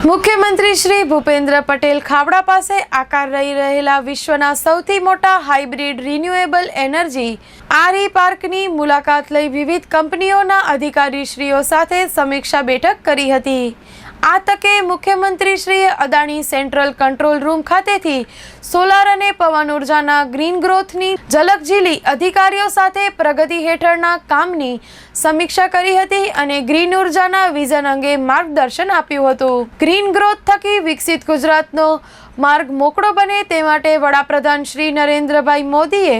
મુખ્યમંત્રી શ્રી ભૂપેન્દ્ર પટેલ ખાવડા પાસે આકાર રહી રહેલા વિશ્વના સૌથી મોટા હાઇબ્રિડ રિન્યુએબલ એનર્જી આરઈ પાર્કની મુલાકાત લઈ વિવિધ કંપનીઓના અધિકારીશ્રીઓ સાથે સમીક્ષા બેઠક કરી હતી. આ તકે મુખ્યમંત્રીશ્રીએ અદાણી સેન્ટ્રલ કંટ્રોલ રૂમ ખાતેથી સોલાર અને પવન ઉર્જાના ગ્રીન ગ્રોથની ઝલક ઝીલી અધિકારીઓ સાથે પ્રગતિ હેઠળના કામની સમીક્ષા કરી હતી અને ગ્રીન ઉર્જાના વિઝન અંગે માર્ગદર્શન આપ્યું હતું. ગ્રીન ગ્રોથ થકી વિકસિત ગુજરાતનો માર્ગ મોકળો બને તે માટે વડાપ્રધાન શ્રી નરેન્દ્રભાઈ મોદીએ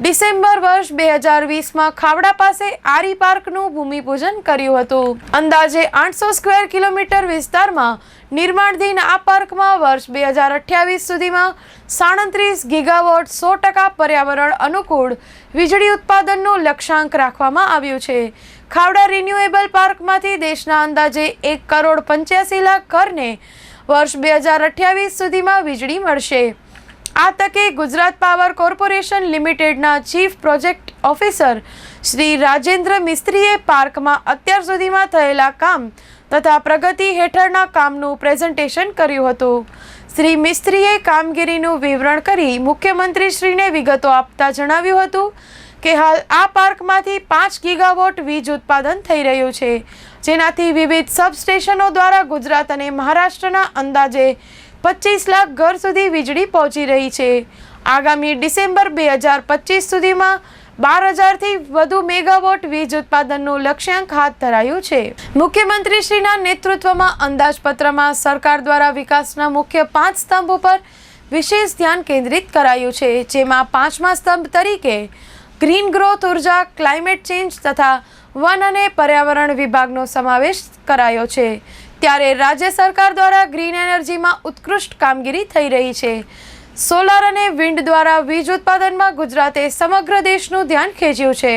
ડિસેમ્બર વર્ષ બે હજાર વીસમાં ખાવડા પાસે આરી પાર્કનું ભૂમિપૂજન કર્યું હતું. અંદાજે આઠસો સ્ક્વેર કિલોમીટર વિસ્તારમાં નિર્માણધીન આ પાર્કમાં વર્ષ બે હજાર અઠ્યાવીસ સુધીમાં સાડત્રીસ ગીગાવોટ સો ટકા પર્યાવરણ અનુકૂળ વીજળી ઉત્પાદનનું લક્ષ્યાંક રાખવામાં આવ્યું છે. ખાવડા રિન્યુએબલ પાર્કમાંથી દેશના અંદાજે એક કરોડ પંચ્યાસી લાખ ઘરને વર્ષ બે હજાર અઠ્યાવીસ સુધીમાં વીજળી મળશે. આ તકે ગુજરાત પાવર કોર્પોરેશન લિમિટેડના chief project officer Shri Rajendra મિસ્ત્રીએ પાર્કમાં અત્યાર સુધીમાં થયેલા કામ તથા પ્રગતિ હેઠળના કામનું પ્રેઝન્ટેશન કર્યું હતું. શ્રી મિસ્ત્રીએ કામગીરીનું વિવરણ કરી મુખ્યમંત્રીશ્રીને વિગતો આપતા જણાવ્યું હતું કે હાલ આ પાર્કમાંથી પાંચ ગીગાવોટ વીજ ઉત્પાદન થઈ રહ્યું છે, જેનાથી વિવિધ સબસ્ટેશનો દ્વારા ગુજરાત અને મહારાષ્ટ્રના અંદાજે પચીસ લાખ ઘર સુધી વીજળી પહોંચી રહી છે. આગામી ડિસેમ્બર બે હજાર પચીસ સુધીમાં બાર હજારથી વધુ મેગાવોટ વીજ ઉત્પાદનનું લક્ષ્યાંક હાથ ધરાયું છે. મુખ્યમંત્રીશ્રીના નેતૃત્વમાં અંદાજપત્રમાં સરકાર દ્વારા વિકાસના મુખ્ય પાંચ સ્તંભ ઉપર વિશેષ ધ્યાન કેન્દ્રિત કરાયું છે, જેમાં પાંચમા સ્તંભ તરીકે ગ્રીન ગ્રોથ ઊર્જા, ક્લાઇમેટ ચેન્જ તથા વન અને પર્યાવરણ વિભાગનો સમાવેશ કરાયો છે. ત્યારે રાજ્ય સરકાર દ્વારા ગ્રીન એનર્જીમાં ઉત્કૃષ્ટ કામગીરી થઈ રહી છે. સોલાર અને વિન્ડ દ્વારા વીજ ઉત્પાદનમાં ગુજરાતે સમગ્ર દેશનું ધ્યાન ખેંચ્યું છે.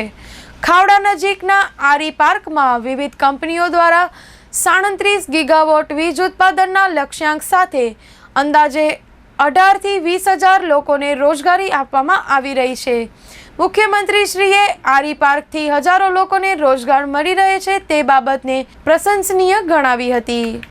ખાવડા નજીકના આરી પાર્કમાં વિવિધ કંપનીઓ દ્વારા સાડત્રીસ ગીગાવોટ વીજ ઉત્પાદનના લક્ષ્યાંક સાથે અંદાજે અઢારથી વીસ હજાર લોકોને રોજગારી આપવામાં આવી રહી છે. મુખ્યમંત્રીશ્રીએ આરી પાર્કથી હજારો લોકોને રોજગાર મળી રહે છે તે બાબતને પ્રશંસનીય ગણાવી હતી.